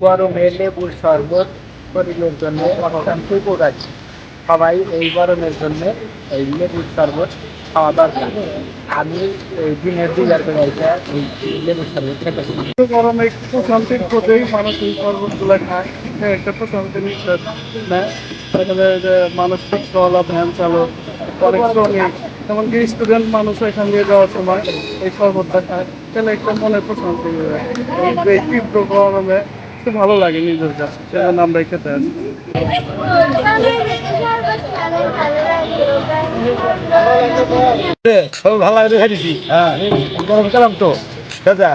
গরমে লেবুর শরবত শরীরের জন্য অত্যন্ত উপকারী। সবাই এই গরমের জন্য এই লেবুর শরবত খাওয়া দরকার। আমি এই দিনের দুইবার করে এটা এই লেবুর শরবত খেতেছি গরমে একটু প্রশান্তির মানুষ এই শরবতগুলো খায়। হ্যাঁ, একটা প্রশান্তি নিঃশ্বাস নেয় এখানে মানসিক চলা ভ্যান চালক অনেক শ্রমিক এমনকি স্টুডেন্ট মানুষ এখান দিয়ে যাওয়ার সময় এই শরবতটা খায়। তাহলে একটা মনে প্রশান্তি। এই তীব্র গরমে একটু ভালো লাগে নিজের কাছে, সেজন্য আমরা খেতে আসি সব ভালো লাগে খাই দিছি। হ্যাঁ গরম কালাম তো। আমরা।